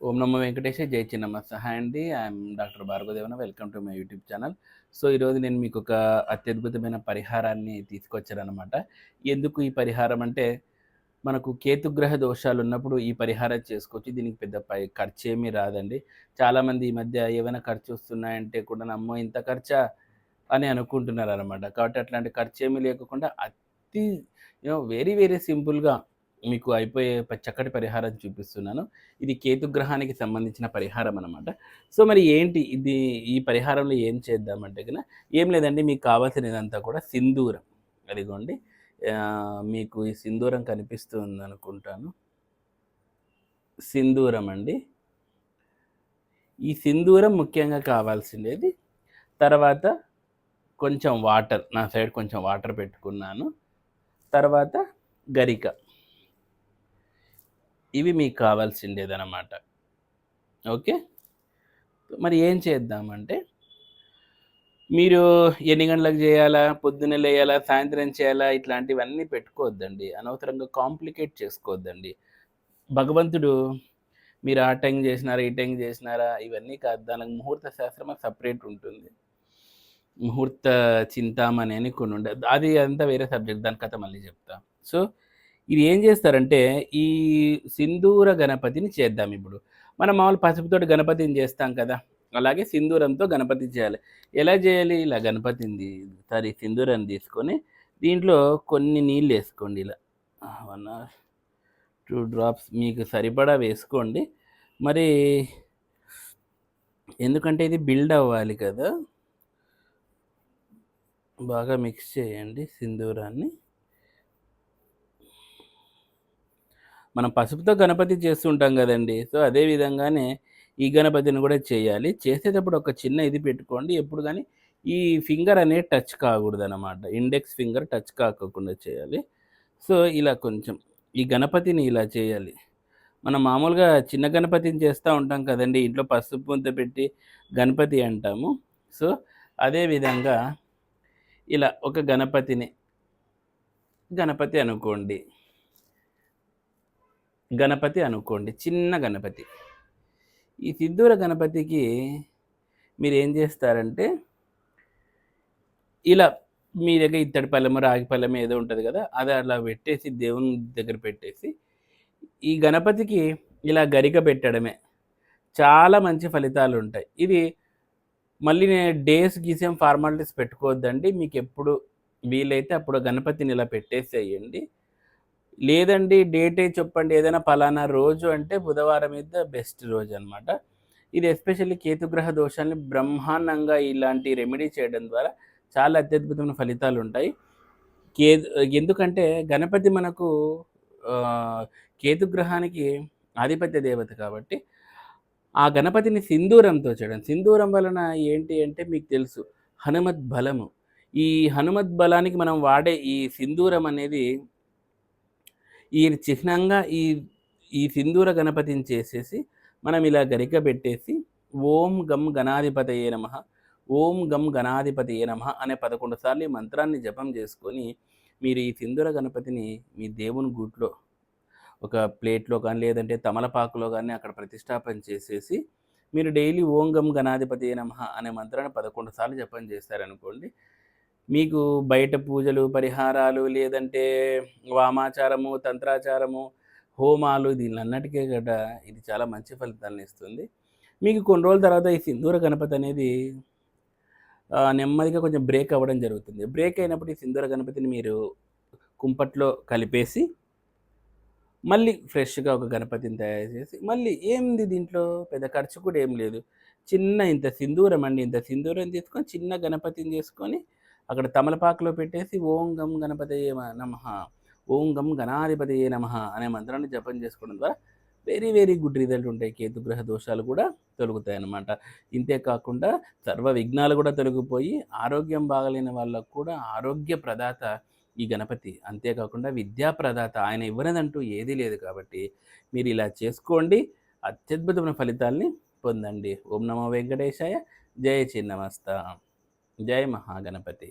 ఓం నమ్మ వెంకటేశ జై చిన్నమ్మ సహాయ అండి I am doctor Bhargavadevana welcome to my YouTube channel so ఈరోజు నేను మీకు ఒక అత్యద్భుతమైన పరిహారాన్ని తీసుకొచ్చానమాట ఎందుకు ఈ పరిహారం అంటే మనకు కేతుగ్రహ దోషాలు ఉన్నప్పుడు ఈ పరిహారం చేసుకోవచ్చు. దీనికి పెద్ద పై ఖర్చు ఏమీ రాదండి. చాలామంది ఈ మధ్య ఏమైనా ఖర్చు వస్తున్నాయంటే కూడా నమ్మో ఇంత ఖర్చా? అని అనుకుంటున్నారు అనమాట కాబట్టి అట్లాంటి ఖర్చు ఏమీ లేకుండా అతి యూనో వెరీ వెరీ సింపుల్గా మీకు అయిపోయే ప- చక్కటి పరిహారం చూపిస్తున్నాను. ఇది కేతుగ్రహానికి సంబంధించిన పరిహారం అనమాట సో మరి ఏంటి ఇది ఈ పరిహారంలో ఏం చేద్దామంటే కన్నా ఏం లేదండి మీకు కావాల్సినదంతా కూడా సింధూరం. అదిగోండి. మీకు ఈ సింధూరం కనిపిస్తుంది అనుకుంటాను సింధూరం అండి. ఈ సింధూరం ముఖ్యంగా కావాల్సిండేది తర్వాత కొంచెం వాటర్. నా సైడ్ కొంచెం వాటర్ పెట్టుకున్నాను. తర్వాత గరిక. ఇవి మీకు కావాల్సిండేదనమాట ఓకే? మరి ఏం చేద్దామంటే మీరు ఎన్ని గంటలకు చేయాలా పొద్దున్నే లేయాలా సాయంత్రం చేయాలా ఇట్లాంటివన్నీ పెట్టుకోవద్దండి. అనవసరంగా కాంప్లికేట్ చేసుకోవద్దండి. భగవంతుడు మీరు ఆ టైం చేసినారా ఈ టైం చేసినారా ఇవన్నీ కాదు. దానికి ముహూర్త శాస్త్రం సపరేట్ ఉంటుంది. ముహూర్త చింతామణి అని కొన్ని ఉండే అది అంతా వేరే సబ్జెక్ట్. దాని కథ మళ్ళీ చెప్తా. సో ఇది ఏం చేస్తారంటే ఈ సింధూర గణపతిని చేద్దాం ఇప్పుడు. మనం మామూలు పసుపుతోటి గణపతిని చేస్తాం కదా అలాగే సింధూరంతో గణపతి చేయాలి. ఎలా చేయాలి? ఇలా గణపతిని సారీ సింధూరాన్ని తీసుకొని దీంట్లో కొన్ని నీళ్ళు వేసుకోండి ఇలా. వన్ ఆర్ టూ డ్రాప్స్ మీకు సరిపడా వేసుకోండి. మరి ఎందుకంటే ఇది బిల్డ్ అవ్వాలి కదా బాగా మిక్స్ చేయండి సింధూరాన్ని. మనం పసుపుతో గణపతి చేస్తుంటాం కదండి. సో అదే విధంగానే ఈ గణపతిని కూడా చేయాలి. చేసేటప్పుడు ఒక చిన్న ఇది పెట్టుకోండి. ఎప్పుడు కానీ ఈ ఫింగర్ అనేది టచ్ కాకూడదు అనమాట ఇండెక్స్ ఫింగర్ టచ్ కాకుండా చేయాలి. సో ఇలా కొంచెం ఈ గణపతిని ఇలా చేయాలి. మనం మామూలుగా చిన్న గణపతిని చేస్తూ ఉంటాం కదండి. ఇంట్లో పసుపు ముంత పెట్టి గణపతి అంటాము. సో అదే విధంగా ఇలా ఒక గణపతిని గణపతి అనుకోండి. గణపతి అనుకోండి చిన్న గణపతి. ఈ సిద్ధూర గణపతికి మీరు ఏం చేస్తారంటే ఇలా మీ దగ్గర ఇత్తడి పళ్ళము రాగి పళ్ళము ఏదో ఉంటుంది కదా అది అలా పెట్టేసి దేవుని దగ్గర పెట్టేసి ఈ గణపతికి ఇలా గరిక పెట్టడమే. చాలా మంచి ఫలితాలు ఉంటాయి. ఇది మళ్ళీ నేను డేస్ గీసేం ఫార్మాలిటీస్ పెట్టుకోవద్దండి. మీకు ఎప్పుడు వీలైతే అప్పుడు గణపతిని ఇలా పెట్టేసేయండి. లేదండి డేటే చెప్పండి. ఏదైనా పలానా రోజు అంటే బుధవారం మీద బెస్ట్ రోజు అనమాట ఇది ఎస్పెషల్లీ కేతుగ్రహ దోషాన్ని బ్రహ్మాండంగా ఇలాంటి రెమెడీ చేయడం ద్వారా చాలా అత్యద్భుతమైన ఫలితాలు ఉంటాయి కే ఎందుకంటే గణపతి మనకు కేతుగ్రహానికి ఆధిపత్య దేవత కాబట్టి ఆ గణపతిని సింధూరంతో చేయడం. సింధూరం వలన ఏంటి అంటే మీకు తెలుసు హనుమత్ బలము ఈ హనుమత్ బలానికి మనం వాడే ఈ సింధూరం అనేది ఈ చిహ్నంగా ఈ ఈ సింధూర గణపతిని చేసేసి మనం ఇలా గరిక పెట్టేసి ఓం గం గణాధిపతయే నమ ఓం గం గణాధిపతయే నమ అనే పదకొండు సార్లు ఈ మంత్రాన్ని జపం చేసుకొని మీరు ఈ సింధూర గణపతిని మీ దేవుని గూట్లో ఒక ప్లేట్లో కానీ లేదంటే తమలపాకులో కానీ అక్కడ ప్రతిష్టాపన చేసేసి మీరు డైలీ ఓం గం గణాధిపతి నమ అనే మంత్రాన్ని పదకొండు సార్లు జపం చేస్తారనుకోండి మీకు బయట పూజలు పరిహారాలు లేదంటే వామాచారము తంత్రాచారము హోమాలు దీనిలన్నిటికీ గట ఇది చాలా మంచి ఫలితాలను ఇస్తుంది. మీకు కొన్ని రోజుల తర్వాత ఈ సింధూర గణపతి అనేది నెమ్మదిగా కొంచెం బ్రేక్ అవ్వడం జరుగుతుంది. బ్రేక్ అయినప్పుడు ఈ సింధూర గణపతిని మీరు కుంపట్లో కలిపేసి మళ్ళీ ఫ్రెష్గా ఒక గణపతిని తయారు చేసి మళ్ళీ ఏంది దీంట్లో పెద్ద ఖర్చు కూడా ఏం లేదు. చిన్న ఇంత సింధూరం అండి. ఇంత సింధూరం తీసుకొని చిన్న గణపతిని చేసుకొని అక్కడ తమలపాకులో పెట్టేసి ఓం గం గణపతయే నమ. ఓం గం గణాధిపతయే నమ అనే మంత్రాన్ని జపం చేసుకోవడం ద్వారా వెరీ వెరీ గుడ్ రిజల్ట్ ఉంటాయి. కేతుగ్రహ దోషాలు కూడా తొలగుతాయి అన్నమాట ఇంతే కాకుండా సర్వ విఘ్నాలు కూడా తొలగిపోయి ఆరోగ్యం బాగలేని వాళ్ళకు కూడా ఆరోగ్య ప్రదాత ఈ గణపతి. అంతేకాకుండా విద్యా ప్రదాత ఆయన ఇవ్వనదంటూ ఏదీ లేదు కాబట్టి మీరు ఇలా చేసుకోండి. అత్యద్భుతమైన ఫలితాల్ని పొందండి. ఓం నమో వెంకటేశాయ. జయ చిన్నమస్తా. జయ మహాగణపతి